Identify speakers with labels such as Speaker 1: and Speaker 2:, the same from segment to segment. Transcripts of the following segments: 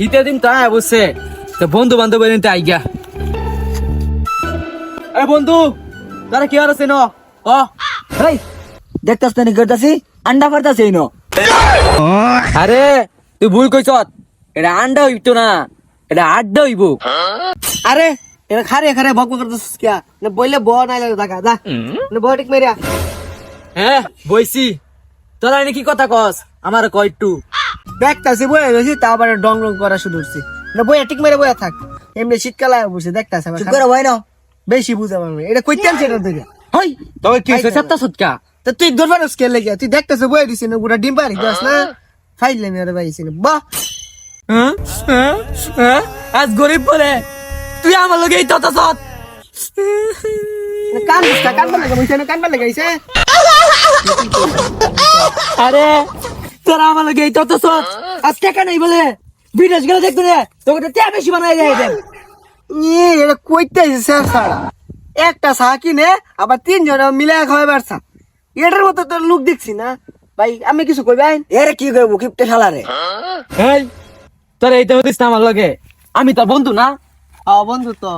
Speaker 1: শীতের দিন তো আয় বসছে তো বন্ধু বান্ধব দিন তো আই গা আরে বন্ধু তারা কি আর আছে ন? ও
Speaker 2: ভাই দেখতাস না করতাছি আন্ডা এই নো
Speaker 1: আরে তুই ভুল কইছ এটা আন্ডা হইতো না এটা আড্ডা হইব।
Speaker 3: আরে এটা খারে খারে বক করতেছিস কিয়া? না বইলে ব নাই লাগে টাকা যা। না ব ঠিক মেরিয়া
Speaker 1: হ্যাঁ বইছি। তোরা এনে কি কথা কস? আমার কয়
Speaker 3: দেখতাছি বয়ে গেছি তা আবার ডং ডং করা শুরু করছি। না বইয়া ঠিক মেরে বইয়া থাক। এমনি শীতকালে বসে দেখতাছে
Speaker 2: চুপ করে ভাই না
Speaker 3: বেশি বুঝা পারবে এটা কইতেন সেটা থেকে।
Speaker 1: হই তবে কি হইছে সাতটা সুটকা
Speaker 3: তা তুই ধরবার স্কেল লেগে। তুই দেখতেছে বয়ে দিছি না গোটা ডিম পারি যাস না। ফাইলে মেরে বাইছি না। বাহ।
Speaker 1: হ্যাঁ? হ্যাঁ? হ্যাঁ? আজ গরিব বলে। তুই আমার লগে এই তত সত
Speaker 3: কান কান লেগে বইছে না কান লেগাইছে
Speaker 1: আরে তোরা আমার লগে এই তত সত আজ টাকা নেই বলে? বিদেশ গেলে দেখতো না তোকে তো বেশি বানাই দেয় দেন
Speaker 3: ই এটা কইতে স্যার সারা। একটা চা কিনে আবার তিনজন মিলে খাওয়াই পারছা এটার মতো তোর লুক দেখছি না। ভাই আমি কিছু আইন?
Speaker 2: এর কি করব কিপটে শালা রে।
Speaker 1: এই তোর এইটা হতিস না আমার লগে। আমি তোর বন্ধু না?
Speaker 3: আ বন্ধু তো।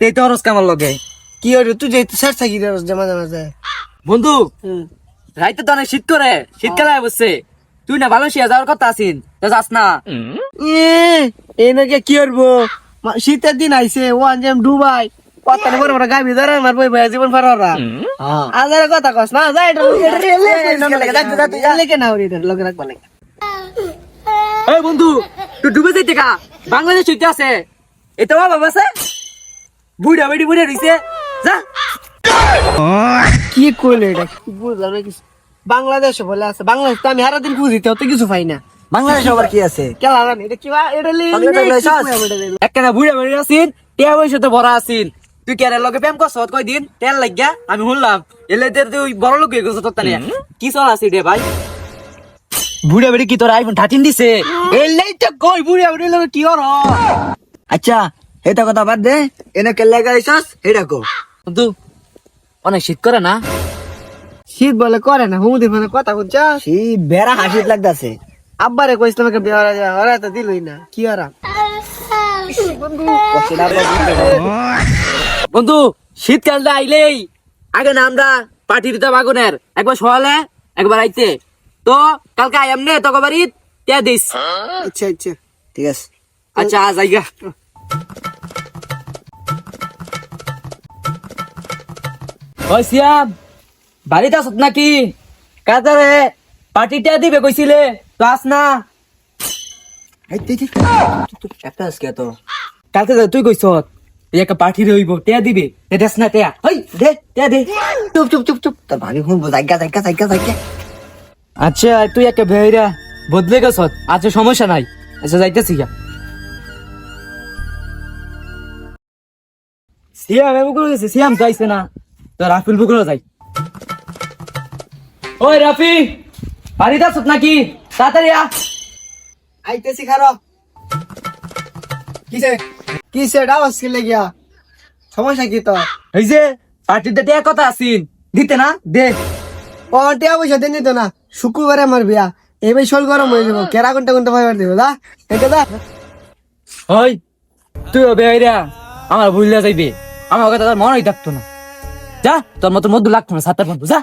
Speaker 1: তুই তো রস আমার লগে।
Speaker 3: কি হইল? তুই যেহেতু স্যার থাকি রে মাঝে মাঝে।
Speaker 1: বন্ধু
Speaker 3: হুম।
Speaker 1: রাইতে তো অনেক শীত করে। শীতকালে বসছে তুই না মালয়েশিয়া যাওয়ার কথা আছিস তা যাস না।
Speaker 3: এ নাকি কি করব? শীতের দিন আইছে ও আনজাম ডুবাই কত বড় বড় গাবি ধরে আমার বই ভাই জীবন ফারারা
Speaker 2: হ্যাঁ।
Speaker 3: আজারে কথা কস না যা এটা এটা লেগে না ওরি লগে রাখবা লাগে
Speaker 1: এই বন্ধু তুই ডুবে যাইতে কা? বাংলাদেশ হইতে আছে। এটা বাবা আছে বুড়া বেড়ি বুড়া রইছে। যা।
Speaker 3: কি কইলে এটা? বুঝলাম না কিছু? বাংলাদেশ বলে আছে বাংলাদেশ তো আমি সারা দিন বুঝি তো কিছু পাই না।
Speaker 2: বাংলাদেশ আবার কি আছে?
Speaker 3: কেলা জানি এটা কি বা এটা লি
Speaker 2: বাংলাদেশ
Speaker 1: বুড়া বেড়ি আছিন টিয়া বয়স তো বড় আছিন তুই কেরে লগে প্রেম করছ? দিন তেল লাগিয়া আমি শুনলাম এলে তুই বড় লোক হয়ে গেছ তোর তানে। কি চল আছি রে ভাই? বুড়া বেড়ি কি তোর আইফোন থার্টিন দিছে?
Speaker 3: এলেই তো কই বুড়ি বুড়ি লোক কি হর
Speaker 2: আচ্ছা এটা কথা বাদ দে এনে কে লাগাইছস এটা কো।
Speaker 1: বন্ধু অনেক শীত করে না?
Speaker 3: শীত বলে করে না হুমুদি মানে কথা বুঝছাস
Speaker 2: সেই বেড়া হাসিত লাগতাছে।
Speaker 3: আব্বারে কইছিলাম বিয়ে হরা যায় ওরা তো দিলই না কি
Speaker 2: বুঝতে
Speaker 1: বন্ধু শীতকালটা আইলেই আগে না আমরা পার্টি দিতাম আগুনের একবার সকালে একবার আইতে। তো কালকে আইয়াম নে তোকে বাড়িত তে দিস।
Speaker 3: আচ্ছা আচ্ছা
Speaker 2: ঠিক আছে।
Speaker 1: আচ্ছা আজ আইগা ওই সিয়াম বাড়িতে আসত নাকি? কাজারে পার্টিটা দিবে কইছিলে তো আস না
Speaker 2: তুই তুই একটা আজকে তো।
Speaker 1: কালকে তুই কইছ একটা পার্টি রইব টেয়া দিবে। তে দেস না টেয়া হই দে টেয়া দে।
Speaker 2: চুপ চুপ চুপ চুপ। তোর ভাবি শুনব জায়গা জায়গা জায়গা জায়গা
Speaker 1: আচ্ছা তুই একটা বেহরা বদলে গেছ। আচ্ছা সমস্যা নাই। আচ্ছা যাইতেছি গা। সিয়াম এমন করে গেছে সিয়াম যাইছে না? তো রাফিল বুকুলো যাই। ওই রাফি বাড়িতে আসত নাকি? তাড়াতাড়ি আ
Speaker 3: আইতেছি খারো। কিসে? কিসে? ডাউস কি লাগিয়া। সমস্যা কি তো
Speaker 1: এই যে পার্টিতে টেয়া কথা আসিন দিতে না? দে।
Speaker 3: ও টিয়া পয়সা দেন দিত না। শুক্রবারে আমার বিয়া। এবার শোল গরম হয়ে যাব। কেরা ঘণ্টা ঘণ্টা ফাইবার দিব? দা এটা দা
Speaker 1: ওই তুইও বেহরা আমার ভুলিয়া যাইবে। আমার কথা তোর মনেই থাকতো না। যা তোর মতো মধ্যে লাগতো না সাতটার বন্ধু যা।